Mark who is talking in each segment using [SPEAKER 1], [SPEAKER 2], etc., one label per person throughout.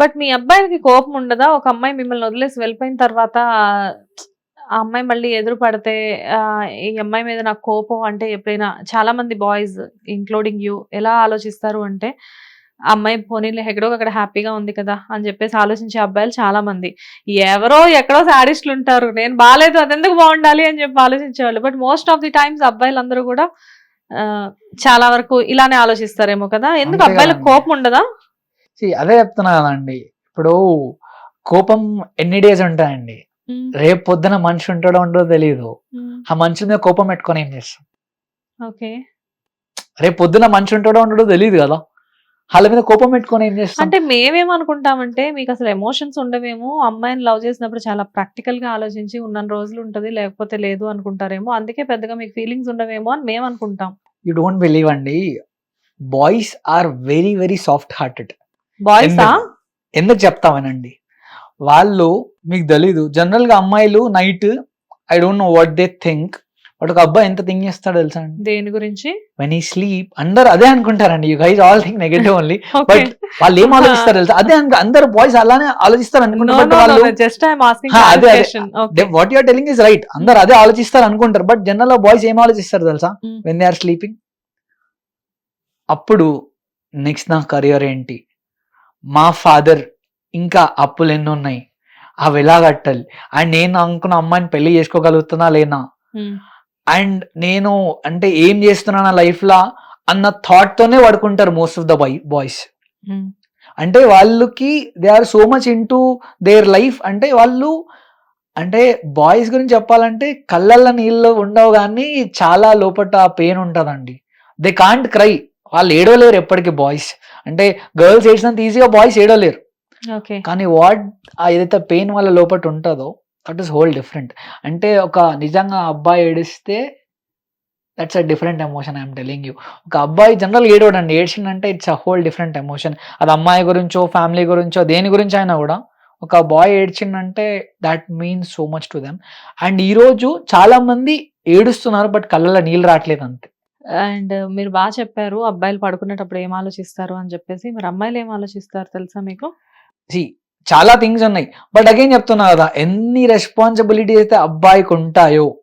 [SPEAKER 1] But మీ అబ్బాయికి కోపం ఉండదా? ఒక అమ్మాయి మిమ్మల్ని వదిలేసి వెళ్ళిపోయిన తర్వాత ఆ అమ్మాయి మళ్ళీ ఎదురు పడితే ఈ అమ్మాయి మీద నాకు కోపం అంటే ఎప్పుడైనా చాలా మంది బాయ్స్ ఇంక్లూడింగ్ యూ ఎలా ఆలోచిస్తారు అంటే అమ్మాయి పోనీలే ఎక్కడో అక్కడ హ్యాపీగా ఉంది కదా అని చెప్పేసి ఆలోచించే అబ్బాయిలు చాలా మంది. ఎవరో ఎక్కడో శాడిస్టులు ఉంటారు నేను బాగాలేదు అదెందుకు బాగుండాలి అని చెప్పి ఆలోచించేవాళ్ళు. But most of the times అబ్బాయిలు అందరూ కూడా చాలా వరకు ఇలానే ఆలోచిస్తారేమో కదా? ఎందుకు అబ్బాయిలకు. కోపం ఉండదా?
[SPEAKER 2] అదే చెప్తున్నా కదండి. ఇప్పుడు కోపం ఎన్ని డేస్ ఉంటాయండి? రేపు పొద్దున మనిషి ఉంటాడో ఉండదో తెలియదు ఆ మనుషుల మీద కోపం పెట్టుకొని ఏం చేస్తాం?
[SPEAKER 1] ఓకే.
[SPEAKER 2] రేపు పొద్దున మనిషి ఉంటాడో ఉండడో తెలియదు కదా. వాళ్ళ మీద కోపం పెట్టుకొని ఏం చేస్తాం?
[SPEAKER 1] అంటే మేమేమనుకుంటామంటే మీకు అసలు ఎమోషన్స్ ఉండవేమో అమ్మాయిని లవ్ చేసినప్పుడు చాలా ప్రాక్టికల్గా ఆలోచించి ఉన్న రోజులు ఉంటది లేకపోతే లేదు అనుకుంటారేమో అందుకే పెద్దగా మీకు ఫీలింగ్స్ ఉండవేమో అని మేము అనుకుంటాం
[SPEAKER 2] యూ డోంట్ బిలీవ్ అండి. Boys are very very soft hearted.
[SPEAKER 1] బాయ్సా
[SPEAKER 2] ఎందుకు? చెప్తామనండి? వాళ్ళు మీకు తెలీదు జనరల్గా అమ్మాయిలు night I don't know what they think. వాడు ఒక అబ్బాయి ఎంత థింక్ చేస్తాడో తెలుసా అండి?
[SPEAKER 1] దేని గురించి?
[SPEAKER 2] వెన్ ఈ స్లీప్ అందరు అదే అనుకుంటారండి. You guys all think negative only
[SPEAKER 1] okay
[SPEAKER 2] వాళ్ళు ఏం ఆలోచిస్తారు తెలుసా? అదే అనుకో అందరు బాయ్స్ అలానే ఆలోచిస్తారు అనుకుంటారు. But what you're telling is right అందరు అదే ఆలోచిస్తారు అనుకుంటారు. బట్ జనరల్ బాయ్స్ ఏం ఆలోచిస్తారు తెలుసా. వెన్ దే ఆర్ స్లీపింగ్ అప్పుడు నెక్స్ట్ నా కెరియర్ ఏంటి? మా ఫాదర్ ఇంకా అప్పులు ఎన్ని ఉన్నాయి. అవి ఎలా కట్టాలి? అండ్ నేను అనుకున్న అమ్మాయిని పెళ్ళి చేసుకోగలుగుతున్నా లేనా? అండ్ నేను అంటే ఏం చేస్తున్నా నా లైఫ్ లా అన్న థాట్ తోనే పడుకుంటారు most of the boy boys అంటే వాళ్ళకి they are so much into their life అంటే వాళ్ళు అంటే బాయ్స్ గురించి చెప్పాలంటే కళ్ళల్లో నీళ్ళు ఉండవు కానీ చాలా లోపల పెయిన్ ఉంటుందండి. దే కాంట్ క్రై వాళ్ళు ఏడవలేరు ఎప్పటికీ బాయ్స్ అంటే గర్ల్స్ ఏడ్చినంత ఈజీగా బాయ్స్ ఏడవలేరు.
[SPEAKER 1] ఓకే.
[SPEAKER 2] కానీ వాట్ ఆ ఏదైతే పెయిన్ వాళ్ళ లోపల ఉంటుందో దట్ ఈస్ హోల్ డిఫరెంట్ అంటే ఒక నిజంగా అబ్బాయి ఏడిస్తే that's a different emotion I'm telling you ఒక అబ్బాయి జనరల్ ఏడవడండి ఏడ్చిందంటే it's a whole different emotion అది అమ్మాయి గురించో ఫ్యామిలీ గురించో దేని గురించి అయినా కూడా ఒక boy ఏడ్చిందంటే that means so much to them and ఈ రోజు చాలా మంది ఏడుస్తున్నారు బట్ కళ్ళలో నీళ్ళు రావట్లేదు అంతే.
[SPEAKER 1] అండ్ మీరు బాగా చెప్పారు అబ్బాయిలు పడుకునేటప్పుడు ఏం ఆలోచిస్తారు అని చెప్పేసి. మరి అమ్మాయిలు ఏం ఆలోచిస్తారు తెలుసా మీకు?
[SPEAKER 2] See, చాలా థింగ్స్ ఉన్నాయి. బట్ అగైన్ చెప్తున్నా కదా ఎన్ని రెస్పాన్సిబిలిటీ అయితే అబ్బాయికి ఉంటాయో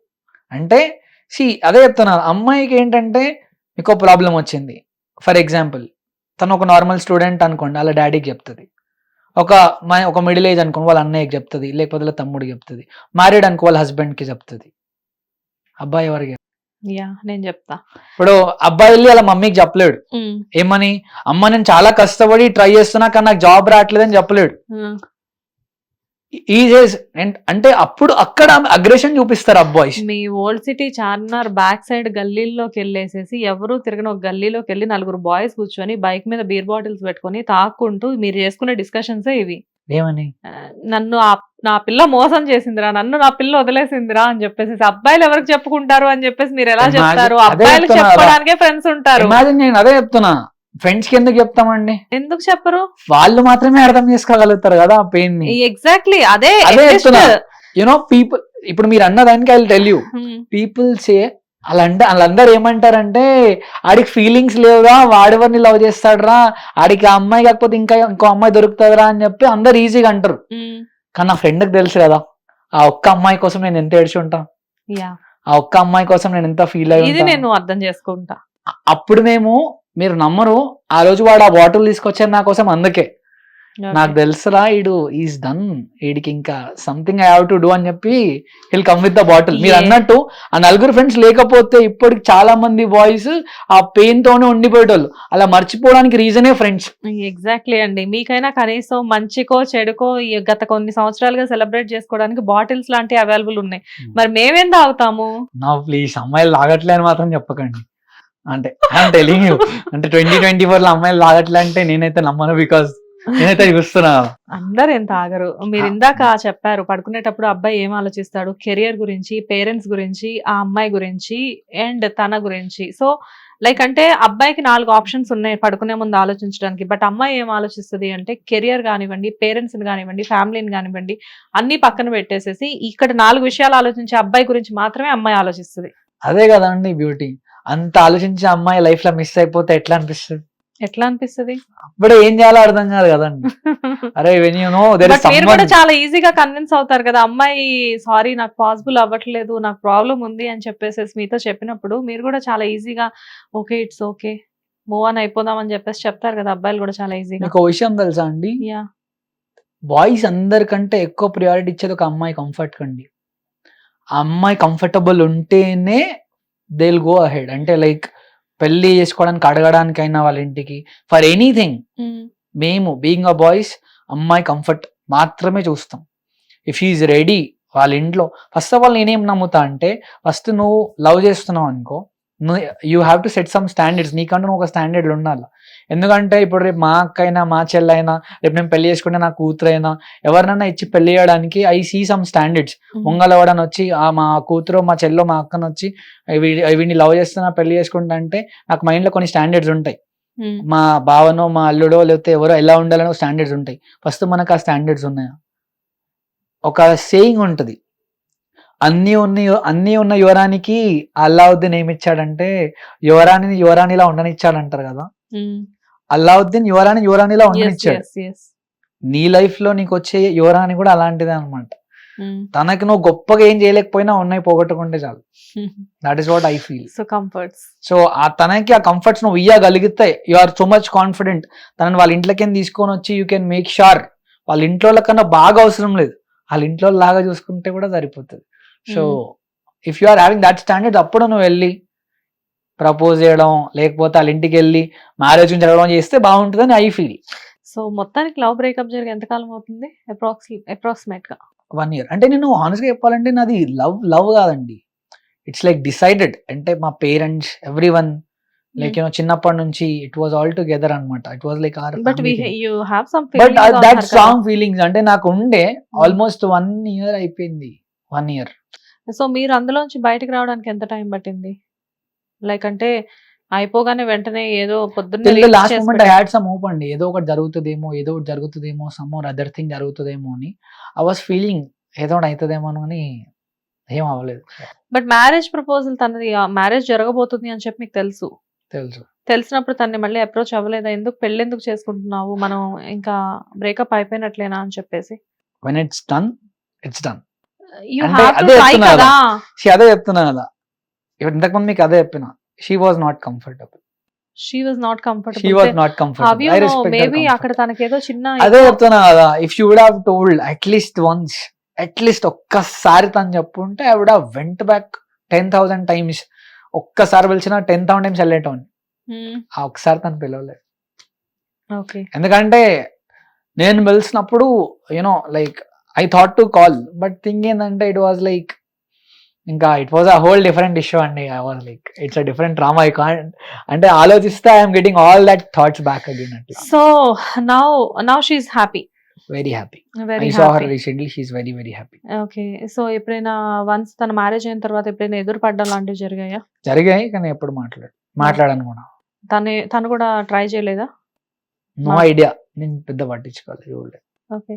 [SPEAKER 2] అంటే సి అదే చెప్తున్నా అమ్మాయికి ఏంటంటే మీకు ప్రాబ్లం వచ్చింది. ఫర్ ఎగ్జాంపుల్ తను ఒక నార్మల్ స్టూడెంట్ అనుకోండి వాళ్ళ డాడీకి చెప్తుంది. ఒక మా- ఒక మిడిల్ ఏజ్ అనుకోండి వాళ్ళ అన్నయ్యకి చెప్తుంది లేకపోతే వాళ్ళ తమ్ముడికి చెప్తుంది. మ్యారీడ్ అనుకో వాళ్ళ హస్బెండ్కి చెప్తుంది. అబ్బాయి ఎవరికి
[SPEAKER 1] యా నేను చెప్తా.
[SPEAKER 2] ఇప్పుడు అబ్బాయి వెళ్ళి వాళ్ళ మమ్మీకి చెప్పలేడు. ఏమని? అమ్మ నేను చాలా కష్టపడి ట్రై చేస్తున్నా కానీ నాకు జాబ్ రావట్లేదని చెప్పలేడు. ఈ అంటే అప్పుడు అక్కడ అగ్రెషన్ చూపిస్తారు అబ్బాయిస్
[SPEAKER 1] మీ old city Charminar back side గల్లీల్లోకి వెళ్ళేసేసి ఎవరు తిరగని ఒక గల్లీలోకి వెళ్ళి నలుగురు బాయ్స్ కూర్చొని బైక్ మీద బీర్ బాటిల్స్ పెట్టుకొని తాక్కుంటూ మీరు చేసుకునే డిస్కషన్స్ ఇవి.
[SPEAKER 2] ఏమని?
[SPEAKER 1] నన్ను ఆ- నా పిల్ల మోసం చేసిందిరా నన్ను నా పిల్ల వదిలేసిందిరా అని చెప్పేసి అబ్బాయిలు ఎవరికి చెప్పుకుంటారు అని చెప్పేసి మీరు ఎలా చెప్తారు అబ్బాయిలు. చెప్పుకోవడానికే ఫ్రెండ్స్ ఉంటారు
[SPEAKER 2] నేను అదే చెప్తున్నా ఫ్రెండ్స్కి ఎందుకు చెప్తామండి
[SPEAKER 1] ఎందుకు చెప్పరు
[SPEAKER 2] వాళ్ళు మాత్రమే అర్థం చేసుకోగలుగుతారు కదా ఆ పెయిన్ని
[SPEAKER 1] ఎగ్జాక్ట్లీ అదే
[SPEAKER 2] అదే చెప్తున్నా. యునో పీపుల్ ఇప్పుడు మీరు అన్నదానికి I tell you. People say వాళ్ళంటే వాళ్ళందరూ ఏమంటారంటే ఆడికి ఫీలింగ్స్ లేవురా వాడెవరిని లవ్ చేస్తాడరా ఆడికి ఆ అమ్మాయి కాకపోతే ఇంకా ఇంకో అమ్మాయి దొరుకుతుందిరా అని చెప్పి అందరు ఈజీగా అంటారు
[SPEAKER 1] Hmm.
[SPEAKER 2] కానీ నా ఫ్రెండ్కి తెలుసు కదా ఆ ఒక్క అమ్మాయి కోసం నేను ఎంత ఏడ్చి ఉంటా. ఆ ఒక్క అమ్మాయి కోసం నేను ఎంత ఫీల్ అయ్యి.
[SPEAKER 1] నేను అర్థం చేసుకుంటా
[SPEAKER 2] అప్పుడు మేము మీరు నమ్మరు ఆ రోజు వాడు ఆ బాటిల్ తీసుకొచ్చారు నా కోసం అందుకే నాకు తెలుసురా ఈడు ఈజ్ డన్ వీడికి ఇంకా something I have to do అని చెప్పి will come with the bottle మీరు. అన్నట్టు ఆ నలుగురు ఫ్రెండ్స్ లేకపోతే ఇప్పటికి చాలా మంది బాయ్స్ ఆ పెయిన్ తోనే ఉండిపోయేటోళ్ళు. అలా మర్చిపోవడానికి రీజనే ఫ్రెండ్స్
[SPEAKER 1] ఎగ్జాక్ట్లీ అండి. మీకైనా కనీసం మంచికో చెడుకో గత కొన్ని సంవత్సరాలుగా సెలబ్రేట్ చేసుకోవడానికి బాటిల్స్ లాంటివి అవైలబుల్ ఉన్నాయి.
[SPEAKER 2] Hmm.
[SPEAKER 1] మరి మేమేం తాగుతాము?
[SPEAKER 2] నా ప్లీజ్ అమ్మాయిలు లాగట్లే అని మాత్రం చెప్పకండి. అంటే యూ అంటే ట్వంటీ ట్వంటీ ఫోర్లో అమ్మాయిలు లాగట్లే అంటే నేనైతే నమ్మను బికాస్ నేనైతే
[SPEAKER 1] అందరు ఎంత ఆగరు. మీరు. ఇందాక చెప్పారు పడుకునేటప్పుడు అబ్బాయి ఏం ఆలోచిస్తాడు? కెరియర్ గురించి పేరెంట్స్ గురించి ఆ అమ్మాయి గురించి అండ్ తన గురించి. సో లైక్ అంటే అబ్బాయికి నాలుగు ఆప్షన్స్ ఉన్నాయి పడుకునే ముందు ఆలోచించడానికి. బట్ అమ్మాయి ఏం ఆలోచిస్తుంది అంటే కెరియర్ కానివ్వండి పేరెంట్స్ కానివ్వండి ఫ్యామిలీని కానివ్వండి అన్ని పక్కన పెట్టేసేసి ఇక్కడ నాలుగు విషయాలు ఆలోచించే అబ్బాయి గురించి మాత్రమే అమ్మాయి ఆలోచిస్తుంది.
[SPEAKER 2] అదే కదండి బ్యూటీ అంత ఆలోచించే అమ్మాయి లైఫ్లో మిస్ అయిపోతే ఎట్లా అనిపిస్తుంది?
[SPEAKER 1] ఎట్లా అనిపిస్తుంది?
[SPEAKER 2] అప్పుడే ఏం చేయాలో అర్థం కాదు కదండి. అరే when you know there
[SPEAKER 1] but మీరు కూడా చాలా ఈజీగా కన్విన్స్ అవుతారు కదా అమ్మాయి సారీ నాకు పాసిబుల్ అవ్వట్లేదు నాకు ప్రాబ్లం ఉంది అని చెప్పేసి మీతో చెప్పినప్పుడు మీరు కూడా చాలా ఈజీగా okay it's okay move on అయిపోదాం అని చెప్పేసి చెప్తారు కదా అబ్బాయిలు కూడా చాలా ఈజీగా
[SPEAKER 2] మీకు విషయం తెలుసా అండి?
[SPEAKER 1] యా
[SPEAKER 2] బాయ్స్ అందరికంటే ఎక్కువ ప్రియారిటీ ఇచ్చేది ఒక అమ్మాయి కంఫర్ట్ కండి. అమ్మాయి కంఫర్టబుల్ ఉంటేనే దే గో అహెడ్ అంటే లైక్ పెళ్ళి చేసుకోవడానికి అడగడానికైనా వాళ్ళ ఇంటికి. ఫర్ ఎనీథింగ్ మేము బీయింగ్ అ బాయ్స్ అమ్మాయి కంఫర్ట్ మాత్రమే చూస్తాం. ఇఫ్ ఈజ్ రెడీ వాళ్ళ ఇంట్లో. ఫస్ట్ ఆఫ్ ఆల్ నేనేం నమ్ముతా అంటే ఫస్ట్ నువ్వు లవ్ చేస్తున్నావు అనుకో నువ్వు you have to set some standards నీకంటూ నువ్వు ఒక స్టాండర్డ్లు ఉండాలి. ఎందుకంటే ఇప్పుడు రేపు మా అక్క అయినా మా చెల్లైనా రేపు నేను పెళ్ళి చేసుకుంటే నా కూతురైనా ఎవరినైనా ఇచ్చి పెళ్ళి చేయడానికి ఐ సీ సమ్ స్టాండర్డ్స్ ముంగల్ ఎవడని వచ్చి ఆ మా కూతురు మా చెల్లో మా అక్కను వచ్చి వీడిని లవ్ చేస్తున్నా పెళ్ళి చేసుకుంటా అంటే నాకు mind లో కొన్ని స్టాండర్డ్స్ ఉంటాయి. మా బావనో మా అల్లుడో లేకపోతే ఎవరో ఎలా ఉండాలనో స్టాండర్డ్స్ ఉంటాయి. ఫస్ట్ మనకు ఆ స్టాండర్డ్స్ ఉన్నాయా? ఒక సేయింగ్ ఉంటుంది. అన్నీ ఉన్న అన్నీ ఉన్న యువరానికి అల్లావుద్దీన్ ఏమి ఇచ్చాడంటే యువరాణిని యువరాణిలా ఉండనిచ్చాడంటారు కదా? అల్లావుద్దీన్ యువరాణి యువరాణిలా ఉండనిచ్చాడు నీ లైఫ్లో నీకు వచ్చే యువరాణి కూడా అలాంటిదే అనమాట తనకి నువ్వు గొప్పగా ఏం చేయలేకపోయినా ఉన్నాయి పోగొట్టుకుంటే చాలు. That is what I feel
[SPEAKER 1] so comforts
[SPEAKER 2] so ఆ తనకి ఆ కంఫర్ట్స్ నువ్వు ఇయ్యగలిగితే you are so much confident తనని వాళ్ళ ఇంట్లోకి తీసుకొని వచ్చి యూ కెన్ మేక్ షూర్ వాళ్ళ ఇంట్లో కన్నా బాగా అవసరం లేదు. వాళ్ళ ఇంట్లో లాగా చూసుకుంటే కూడా సరిపోతుంది. So if you are having that standard అప్పుడు నువ్వు వెళ్ళి ప్రపోజ్ చేయడం లేకపోతే వాళ్ళ ఇంటికి వెళ్ళి మ్యారేజ్ జరగడం చేస్తే బాగుంటుందని ఐ ఫీల్
[SPEAKER 1] సో మొత్తానికి లవ్ బ్రేకప్ జరిగి ఎంతకాలం అవుతుంది? అప్రాక్స్ అప్రాక్సిమేట్గా
[SPEAKER 2] వన్ ఇయర్ అంటే నేను honest గా చెప్పాలంటే నాది లవ్ లవ్ కాదండి. ఇట్స్ లైక్ డిసైడెడ్ అంటే మా parents everyone like you know చిన్నప్పటి నుంచి ఇట్ వాజ్ ఆల్ టుగెదర్ అనమాట it was like are
[SPEAKER 1] but we you have some
[SPEAKER 2] but that strong feelings అంటే నాకు ఉండే ఆల్మోస్ట్ వన్ ఇయర్ అయిపోయింది. వన్ ఇయర్
[SPEAKER 1] సో మీరు అందులోంచి బయటకు రావడానికి ఎంత టైం పట్టింది? లైక్ అంటే అయిపోగానే వెంటనే ఏదో పొద్దున్నే
[SPEAKER 2] టిల్
[SPEAKER 1] leave
[SPEAKER 2] లాస్ట్
[SPEAKER 1] చేసి
[SPEAKER 2] మూమెంట్ ఐ
[SPEAKER 1] పెట్టి-
[SPEAKER 2] హ్యాడ్ సమ్ హోప్ అండి. ఏదో ఒకటి జరుగుతుందేమో ఏదో ఒకటి జరుగుతుందేమో సమ్ ఆర్ అదర్ థింగ్ జరుగుతుందేమో అని. ఐ వాస్ ఫీలింగ్ ఏదో ఒకటి అవుతుందేమో అని ఏం అవ్వలేదు.
[SPEAKER 1] బట్ మ్యారేజ్ ప్రపోజల్ తనది మ్యారేజ్ జరగబోతుంది అని చెప్పి మీకు తెలుసు.
[SPEAKER 2] తెలుసు.
[SPEAKER 1] తెలిసినప్పుడు తన్ని మళ్ళీ అప్రోచ్ అవ్వలేదా? ఎందుకు పెళ్ళి ఎందుకు చేసుకుంటున్నావు? మనం ఇంకా బ్రేకప్ అయిపోయినట్లేనా అని చెప్పేసి.
[SPEAKER 2] When it's done it's done అదే చెప్తున్నా
[SPEAKER 1] కదా.
[SPEAKER 2] ఇప్పుడు ఇంతకుముందు మీకు అదే చెప్పిన she was not comfortable
[SPEAKER 1] she was not
[SPEAKER 2] she
[SPEAKER 1] comfortable
[SPEAKER 2] was not comfortable I respect
[SPEAKER 1] maybe అక్కడ తనకేదో చిన్న
[SPEAKER 2] అదే చెప్తున్నా కదా if you would have told at least once at least ఒక్కసారి తను చెప్పుంటే I would have went back ten thousand times ఒక్కసారి పిలిచిన టెన్ థౌసండ్ టైమ్స్ వెళ్ళేటోని ఆ ఒక్కసారి తను పిలవలేదు
[SPEAKER 1] ఓకే
[SPEAKER 2] ఎందుకంటే నేను పిలిచినప్పుడు you know like I thought to call but thing ఏంటంటే ఇట్ వాజ్ లైక్ ఇంకా it was a whole different issue అండి. I was like it's a different drama I can అంటే ఆలోచిస్తే I'm getting all that thoughts back again అట్లా
[SPEAKER 1] so now now she's happy
[SPEAKER 2] very happy
[SPEAKER 1] very
[SPEAKER 2] saw her recently she's very very happy
[SPEAKER 1] okay so ఎప్పుడైనా once తన marriage అయిన తర్వాత ఎప్పుడైనా ఎదురు పడ్డం లాంటివి జరిగాయా?
[SPEAKER 2] జరిగాయి కానీ ఎప్పుడు మాట్లాడు మాట్లాడాను కూడా.
[SPEAKER 1] తను తను కూడా ట్రై చేయలేదా?
[SPEAKER 2] నో ఐడియా నేను పెద్ద పట్టించుకోవాలి
[SPEAKER 1] ఓకే